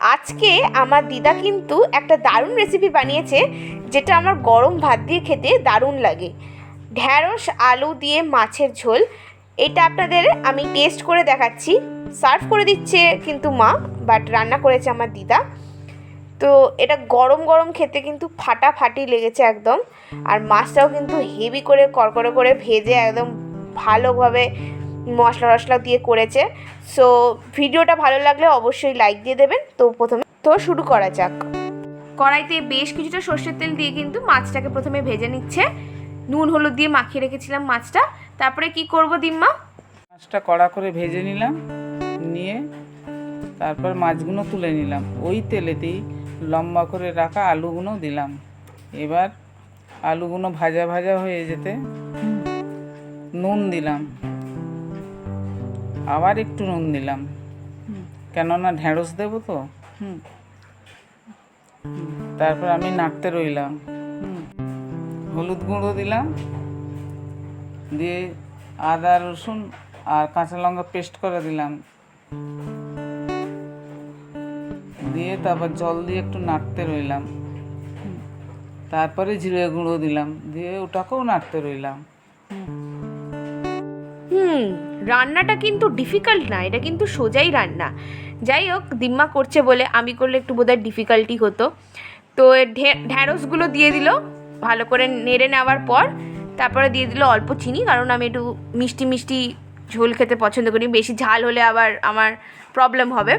আজকে আমার দিদা কিন্তু একটা দারুণ রেসিপি বানিয়েছে, যেটা আমার গরম ভাত দিয়ে খেতে দারুণ লাগে। ঢ্যাঁড়স, আলু দিয়ে মাছের ঝোল, এটা আপনাদের আমি টেস্ট করে দেখাচ্ছি। সার্ভ করে দিচ্ছে কিন্তু মা বাট রান্না করেছে আমার দিদা। তো এটা গরম গরম খেতে কিন্তু ফাটাফাটি লেগেছে একদম। আর মাছটাও কিন্তু হেভি করে কড়কড়ে করে ভেজে একদম ভালোভাবে মশলা টশলা দিয়ে করেছে। সো ভিডিওটা ভালো লাগলে অবশ্যই লাইক দিয়ে দেবেন। তো প্রথমে তো শুরু করা যাক। কড়াইতে বেশ কিছুটা সর্ষের তেল দিয়ে কিন্তু মাছটাকে প্রথমে ভেজে নিচ্ছে। নুন, হলুদ দিয়ে মাখিয়ে রেখেছিলাম মাছটা। তারপরে কি করব দিম্মা? মাছটা কড়া করে ভেজে নিলাম, নিয়ে তারপর মাছগুলো তুলে নিলাম। ওই তেলেতেই লম্বা করে রাখা আলুগুলো দিলাম। এবার আলুগুলো ভাজা ভাজা হয়ে যেতে নুন দিলাম। আবার একটু নুন দিলাম কেননা ঢেঁড়স দেবো তো। তারপর আমি নাড়তে রইলাম। হলুদ গুঁড়ো দিলাম। দিয়ে আদা, রসুন আর কাঁচা লঙ্কা পেস্ট করে দিলাম। দিয়ে তারপর জল দিয়ে একটু নাড়তে রইলাম। তারপরে জিরে গুঁড়ো দিলাম। দিয়ে ওটাকেও নাড়তে রইলাম। হুম, রান্নাটা কিন্তু ডিফিকাল্ট না, এটা কিন্তু সোজাই রান্না। যাই হোক, দিম্মা করছে বলে আমি করলে একটু বোধহয় ডিফিকাল্টি হতো। তো ঢে- ঢ্যাঁড়সগুলো দিয়ে দিল, ভালো করে নেড়ে নেওয়ার পর তারপরে দিয়ে দিল অল্প চিনি, কারণ আমি একটু মিষ্টি মিষ্টি ঝোল খেতে পছন্দ করি, বেশি ঝাল হলে আবার আমার প্রবলেম হবে।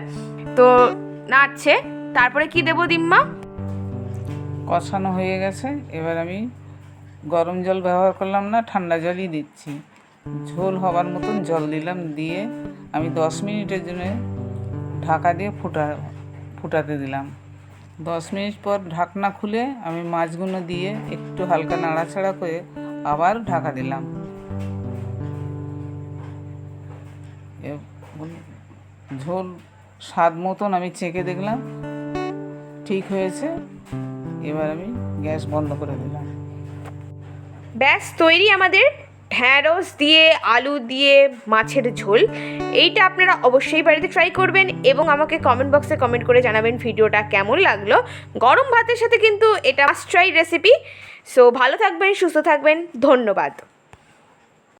তো নাড়ছে, তারপরে কি দেবো দিম্মা? কষানো হয়ে গেছে, এবার আমি গরম জল ব্যবহার করলাম না, ঠান্ডা জলই দিচ্ছি। ঝোল হবার মতন জল দিলাম, দিয়ে আমি দশ মিনিটের জন্য ঢাকা দিয়ে ফুটা, ফুটাতে দিলাম। দশ মিনিট পর ঢাকনা খুলে আমি মাছগুলো দিয়ে একটু হালকা নাড়াচাড়া করে আবার ঢাকা দিলাম। ঝোল স্বাদ মতন আমি চেখে দেখলাম, ঠিক হয়েছে। এবার আমি গ্যাস বন্ধ করে দিলাম। ব্যাস, তৈরি আমাদের ঢ্যাঁড়স দিয়ে, আলু দিয়ে, মাছের ঝোল, এইটা আপনারা অবশ্যই বাড়িতে ট্রাই করবেন এবং আমাকে কমেন্ট বক্সে কমেন্ট করে জানাবেন ভিডিওটা কেমন লাগল। গরম ভাতের সাথে কিন্তু এটা মাস্ট ট্রাই রেসিপি সো ভালো থাকবেন, সুস্থ থাকবেন, ধন্যবাদ।